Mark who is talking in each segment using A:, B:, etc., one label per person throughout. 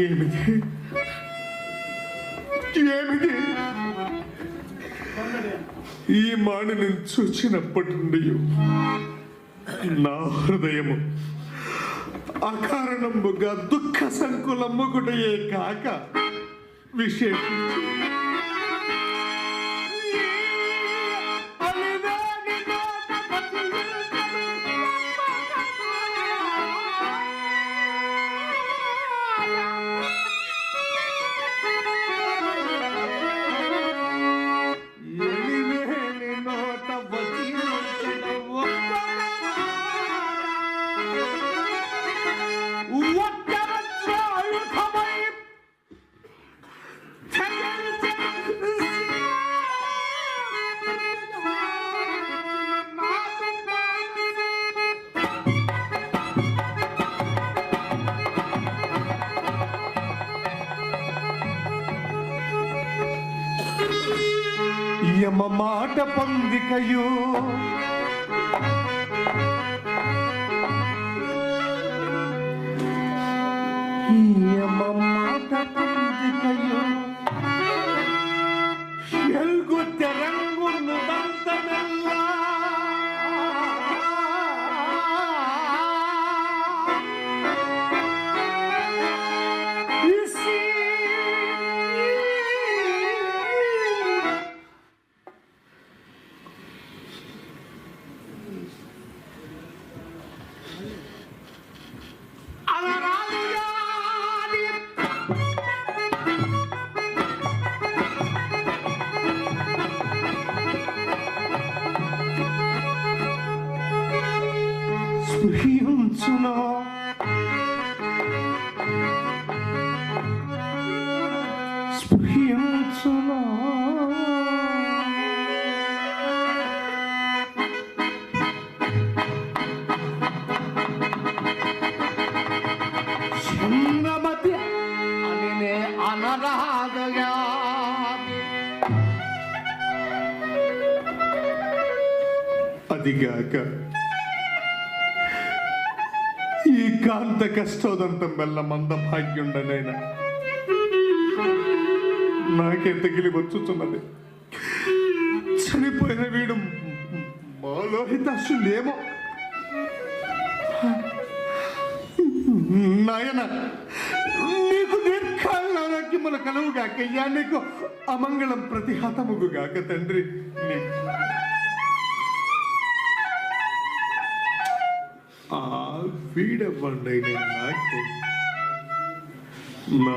A: ఏమిటి? ఏమిటి? ఈ మాటను చూచినప్పటి నుండి నా హృదయము అకారణముగా దుఃఖ సంకులమ్ముకుటయే కాక విశేషించి యమ మాట పొందికయు స్పృహించును స్పృహించును చిన్నమతి అనినే అనరాదగా అదిగాక అంత కాంత కష్టోదంతం వల్ల మంద భాగ్యుండనైనా. నాకెంత గిలి వచ్చుతున్నది? చనిపోయిన వీడు మాలోహితాశులేమో నాయన నీకు దీర్ఘాలకిముల కలువుగాకయ్యా నీకు అమంగళం ప్రతిహతముగుగాక తండ్రి. నీకు వీడవ్వండి నాకే నా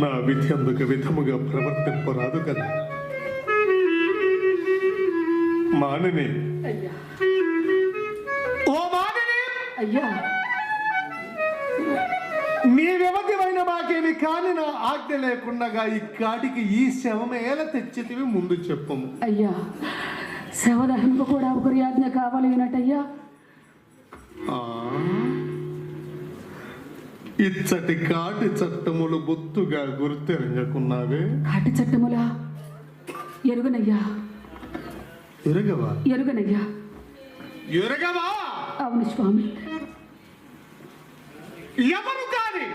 A: నా విధి అందుకు విధముగా ప్రవర్తింపరాదు కదా. మానని. ఓ మానని!
B: అయ్యా.
A: నీ మాకేమి కాని నా ఆజ్ఞ లేకుండగా ఈ కాటికి ఈ శవం ఏల తెచ్చితివి ముందు చెప్పము.
B: అయ్యా. శవదహనకు కూడా ఒకరి ఆజ్ఞ కావాలి అన్నట్టయ్యా
A: ఆ, ఇచ్చటి కాటి చట్టములు బొత్తుగా గుర్తెరంగకున్నావే.
B: కాటి చట్టములా ఎరుగనయ్యా.
A: ఎరగవా?
B: ఎరుగనయ్యా.
A: ఎరగవా?
B: అవును స్వామి.
A: ఎవరు కాని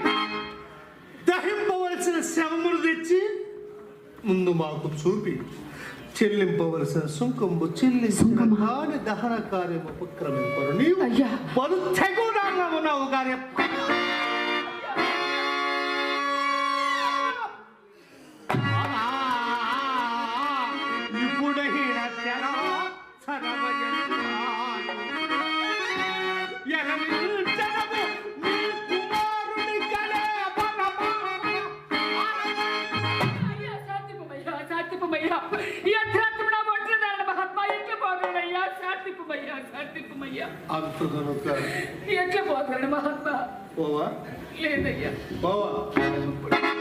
A: దహింపవలసిన శవములు తెచ్చి ముందు మాకు చూపి. చెల్లింపవలసిన సుంకము చెల్లించిన దహన కార్యము ఉపక్రమింపరు నీవు. బలు తెగుడాగా ఉన్నావు కార్యం
B: శాంతిపమయ్యా
A: అంత కనుక
B: ఎట్లా పోగలను మహాత్మా
A: పోవా
B: లేదయ్యా
A: పోవా పోవా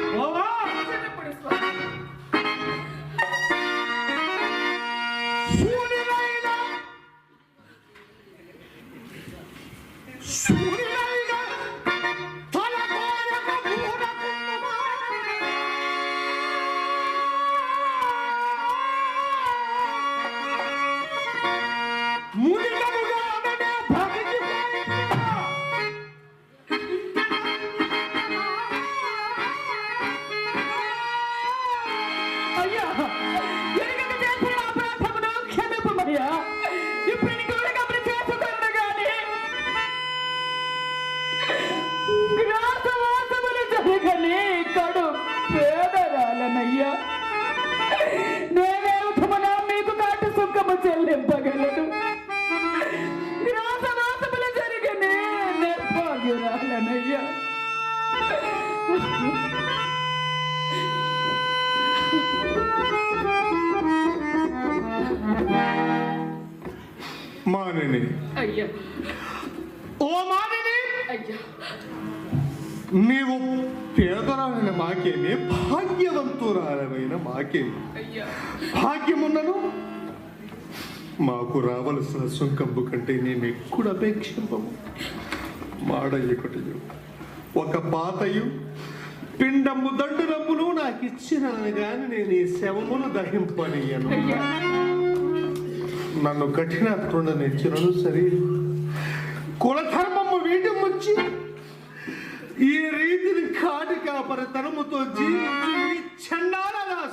B: అయ్యా.
A: భాగ్యమున్నను మాకు రావలసిన సుంకంబు కంటే నేను ఎక్కువ అపేక్షింపము మాడయ్యొకటి ఒక పాతయు పిండము దండురమ్మును నాకు ఇచ్చినాను గాని నేను ఈ శవమును దహింపనీయను. నన్ను కఠిన తృణనిచ్చినను సరే. కులధర్మము వీటి ముచ్చి ఈ రీతిని కాటి కాపరి తనముతో జీవించి చండాల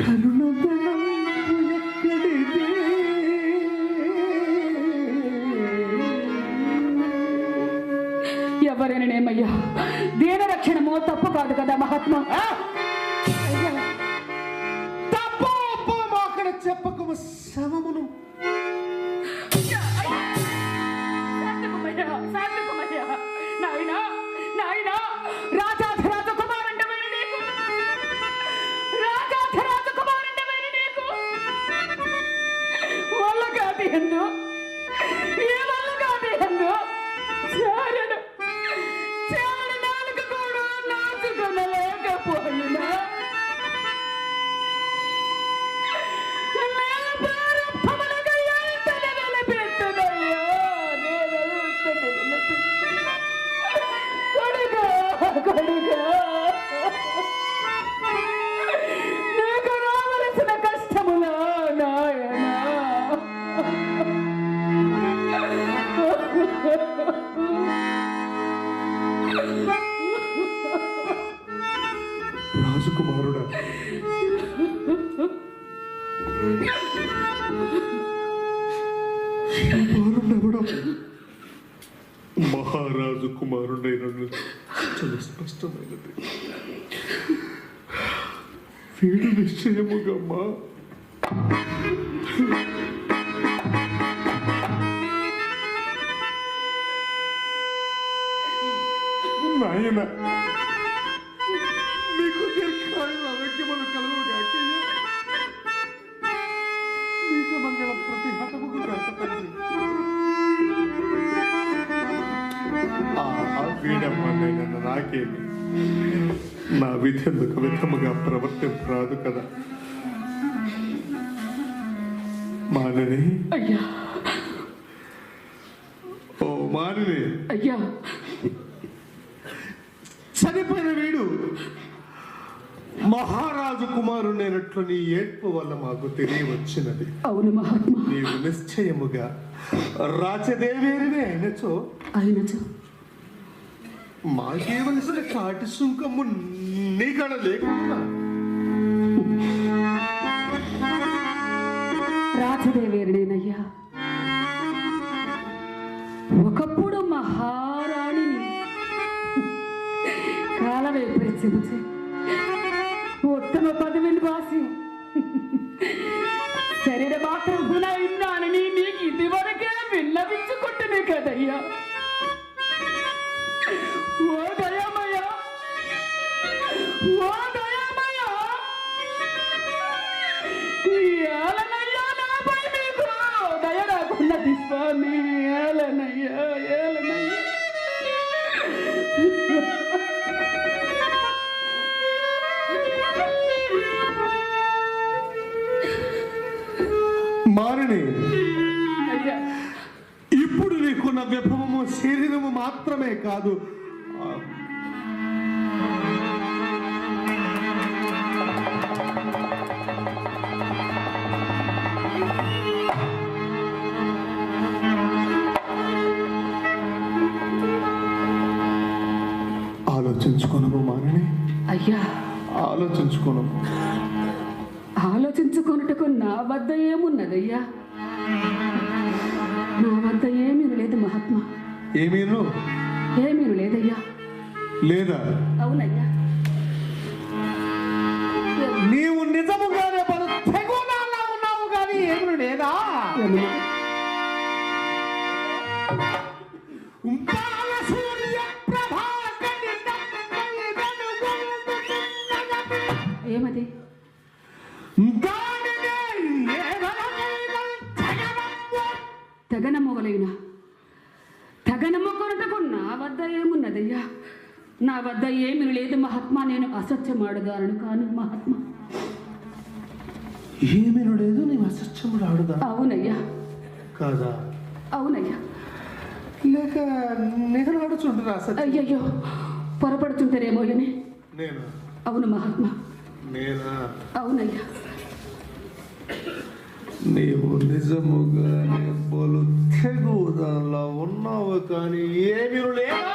A: ఎవరైనా ఎక్కడిదే?
B: ఎవరైనానేమయ్యా దీన రక్షణమో తప్పు కాదు కదా మహాత్మా వల్ల కాదు ఎందు,
A: వీడు నిశ్చయముగమ్మా నాయన మీకు దీర్ఘాయువు ఆరోగ్యములు కలుగుగాకయ్య. మీకు మంగళ ప్రతి హతముకు కాక నాకేమి నా విధి ఎందుకు విధముగా ప్రవర్తింపు రాదు కదా మానని
B: అయ్యా.
A: ఓ మానని
B: అయ్యా.
A: చనిపోయిన వీడు. మహారాజు కుమారుడైనట్లు నీ ఏడ్పు వల్ల మాకు తెలియవచ్చినది.
B: అవును మహాత్మా.
A: నీవు నిశ్చయముగా రాచదేవేరినే అయినచో.
B: అయినచో.
A: మాకేవలసిన కాటి సుంకము నీకడ లేకుండా
B: వేరుడేనయ్యా. ఒకప్పుడు మహారాణిని కాలం ఏర్పరిచింది ఉత్తమ పదవిని వాసి శరీర మాత్రం గుణ ఇన్నానని నీకు ఇదివరకే విన్నవించుకుంటున్నాయి కదయ్యా. కానీ
A: ఇప్పుడు నీకున్న విభవము శరీరము మాత్రమే కాదు. ఆలోచించుకోనము
B: అయ్యా. నా వద్ద ఏమున్నదయ్యా? నా వద్ద ఏమీ లేదు మహాత్మా.
A: ఏమీను?
B: ఏమీ లేదయ్యా
A: లేదా?
B: అవునయ్యా.
A: నీవు నిజముగానే పలు తెగునాలా ఉన్నావు కానీ ఏమి లేదా
B: తగన మొగలైన తగన మొగనుటకు నా వద్ద ఏమున్నదయ్యా? నా వద్ద ఏమీ లేదు మహాత్మా నేను అసత్యమాడుదాను కాను మహాత్మా.
A: ఏమీను లేదు నీవు అసత్యముడు ఆడుదా
B: అవునయ్యా.
A: కాదా?
B: అవునయ్యా.
A: లేక నేను ఆడుచుంటున్నా
B: అయ్యయ్యో పొరపడుతుంటారేమో
A: నేను?
B: అవును మహాత్మా.
A: నేనా?
B: అవునయ్యా.
A: నీవు నిజముగానే బలు తెగుదలా ఉన్నావు కానీ ఏమీ లేదా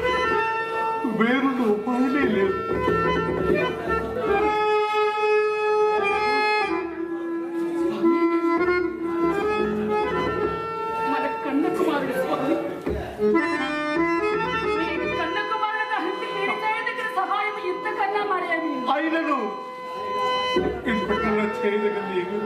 A: വേറൊരു ഒപ്പമില്ലേ అయినను ఇంతకన్నా చేయదగిన ఏమీ